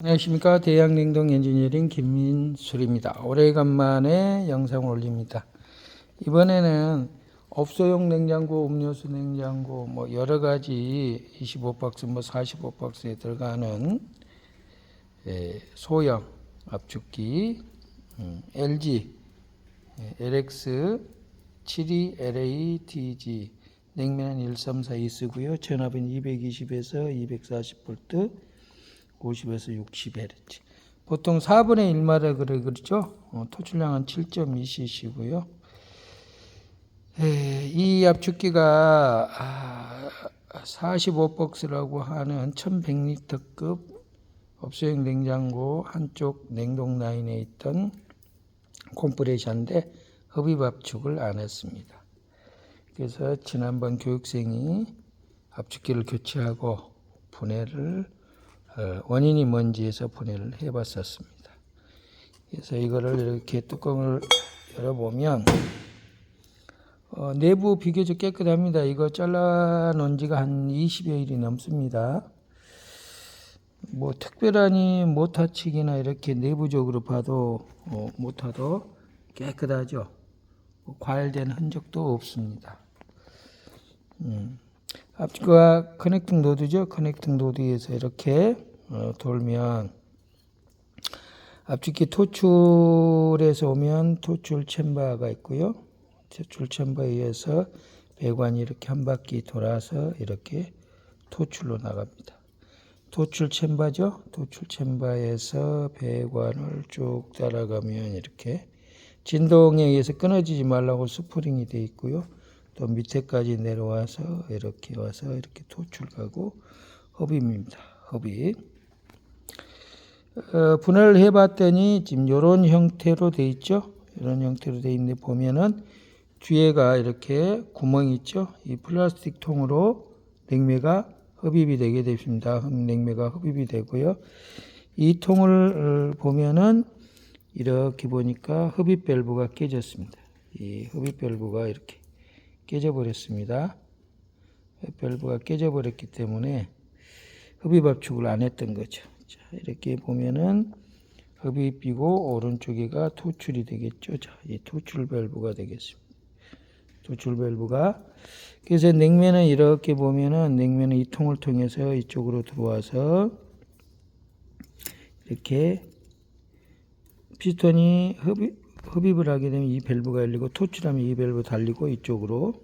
안녕하십니까 대양냉동 엔지니어링 김민술입니다. 오래간만에 영상을 올립니다. 이번에는 업소용 냉장고, 음료수 냉장고 뭐 여러 가지 25박스 뭐 45박스에 들어가는 예, 소형 압축기 음, LG 예, LX 72LATG 냉면은 1342 쓰고요. 전압은 220에서 240V 50에서 60Hz. 보통 4분의 1마다 그래 그렇죠? 어, 토출량은 7.2cc고요. 이 압축기가 아, 45박스라고 하는 1100리터급 업소용 냉장고 한쪽 냉동 라인에 있던 콤프레셔인데 흡입 압축을 안 했습니다. 그래서 지난번 교육생이 압축기를 교체하고 분해를 어, 원인이 뭔지에서 분해를 해봤었습니다. 그래서 이거를 이렇게 뚜껑을 열어보면 어, 내부 비교적 깨끗합니다. 이거 잘라 놓은 지가 한 20여일이 넘습니다. 뭐 특별하니 모타치기나 이렇게 내부적으로 봐도 어, 모타도 깨끗하죠. 뭐 과열된 흔적도 없습니다. 음. 앞과 커넥팅 노드죠. 커넥팅 노드에서 이렇게 어, 돌면 앞집기 토출에서 오면 토출 챔버가 있고요. 토출 챔버에 의해서 배관이 이렇게 한 바퀴 돌아서 이렇게 토출로 나갑니다. 토출 챔버죠. 토출 챔버에서 배관을 쭉 따라가면 이렇게 진동에 의해서 끊어지지 말라고 스프링이 되어 있고요. 또 밑에까지 내려와서 이렇게 와서 이렇게 토출가고 흡입입니다. 흡입. 어, 분해를 해봤더니 지금 이런 형태로 돼 있죠. 이런 형태로 돼 있는데 보면은 뒤에가 이렇게 구멍이 있죠. 이 플라스틱 통으로 냉매가 흡입이 되게 됩니다. 냉매가 흡입이 되고요. 이 통을 보면은 이렇게 보니까 흡입 밸브가 깨졌습니다. 이 흡입 밸브가 이렇게 깨져버렸습니다. 밸브가 깨져버렸기 때문에 흡입 압축을 안 했던 거죠. 자, 이렇게 보면은 흡입 이고 오른쪽에가 토출이 되겠죠. 자, 이 토출 밸브가 되겠습니다. 토출 밸브가 그래서 냉면은 이렇게 보면은 냉면은 이 통을 통해서 이쪽으로 들어와서 이렇게 피스톤이 흡입, 흡입을 하게 되면 이 밸브가 열리고 토출하면 이 밸브 달리고 이쪽으로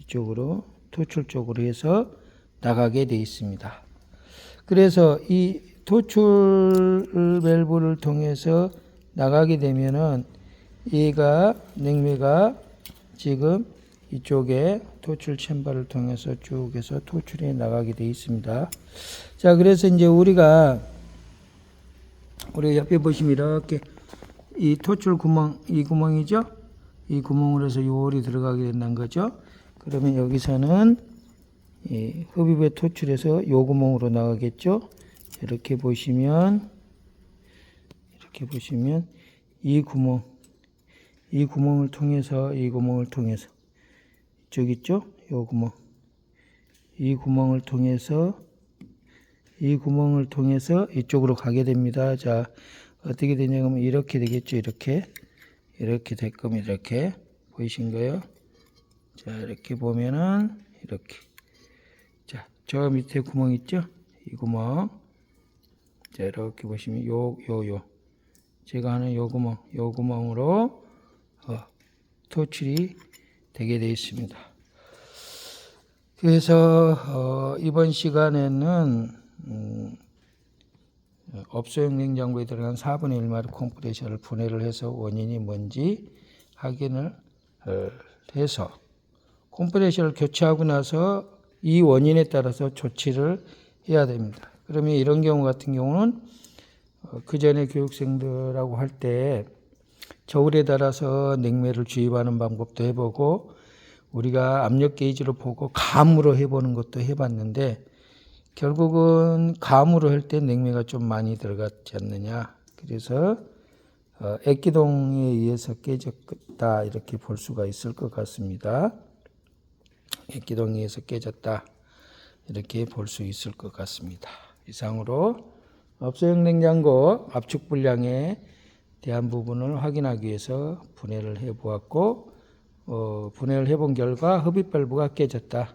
이쪽으로 토출 쪽으로 해서 나가게 돼 있습니다. 그래서 이 토출 밸브를 통해서 나가게 되면은 얘가 냉매가 지금 이쪽에 토출 챔버를 통해서 쭉 해서 토출이 나가게 돼 있습니다. 자, 그래서 이제 우리가 우리 옆에 보시면 이렇게 이 토출 구멍 이 구멍이죠. 이 구멍으로 해서 요리 들어가게 된다는 거죠. 그러면 여기서는 이 흡입에 토출해서 요 구멍으로 나가겠죠. 이렇게 보시면 이렇게 보시면 이 구멍 이 구멍을 통해서 이 구멍을 통해서 이쪽 있죠? 요 구멍 이 구멍을 통해서 이 구멍을 통해서 이쪽으로 가게 됩니다. 자, 어떻게 되냐면 이렇게 되겠죠. 이렇게 이렇게 될 겁니다. 이렇게 보이신가요? 자, 이렇게 보면은 이렇게 자, 저 밑에 구멍 있죠? 이 구멍 자, 이렇게 보시면 요 요 요 제가 하는 요 구멍 요 구멍으로 어, 토출이 되게 되어 있습니다. 그래서 어, 이번 시간에는 음, 업소용 냉장고에 들어간 4분의 1마리 컴프레셔를 분해를 해서 원인이 뭔지 확인을 어, 해서 컴프레셔를 교체하고 나서 이 원인에 따라서 조치를 해야 됩니다. 그러면 이런 경우 같은 경우는 어, 그 전에 교육생들하고 할 때 저울에 따라서 냉매를 주입하는 방법도 해보고 우리가 압력 게이지로 보고 감으로 해보는 것도 해봤는데 결국은 감으로 할 때 냉매가 좀 많이 들어갔지 않느냐. 그래서 어, 액기동에 의해서 깨졌다 이렇게 볼 수가 있을 것 같습니다. 액기동에 의해서 깨졌다 이렇게 볼 수 있을 것 같습니다. 이상으로 업소용 냉장고 압축 불량에 대한 부분을 확인하기 위해서 분해를 해 보았고 어, 분해를 해본 결과 흡입 밸브가 깨졌다.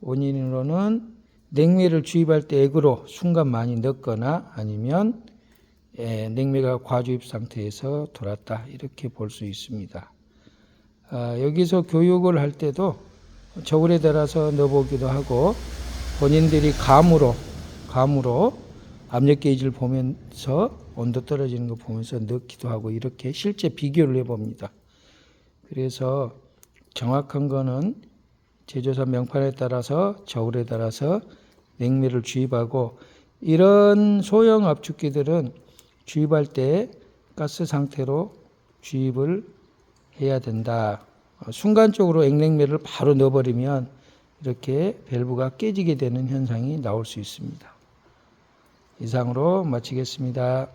원인으로는 냉매를 주입할 때 액으로 순간 많이 넣거나 아니면 예, 냉매가 과주입 상태에서 돌았다 이렇게 볼 수 있습니다. 아, 여기서 교육을 할 때도 저울에 따라서 넣어보기도 하고 본인들이 감으로 감으로 압력 게이지를 보면서 온도 떨어지는 거 보면서 넣기도 하고 이렇게 실제 비교를 해봅니다. 그래서 정확한 거는 제조사 명판에 따라서 저울에 따라서 냉매를 주입하고 이런 소형 압축기들은 주입할 때 가스 상태로 주입을 해야 된다. 어, 순간적으로 액냉매를 바로 넣어버리면 이렇게 밸브가 깨지게 되는 현상이 나올 수 있습니다. 이상으로 마치겠습니다.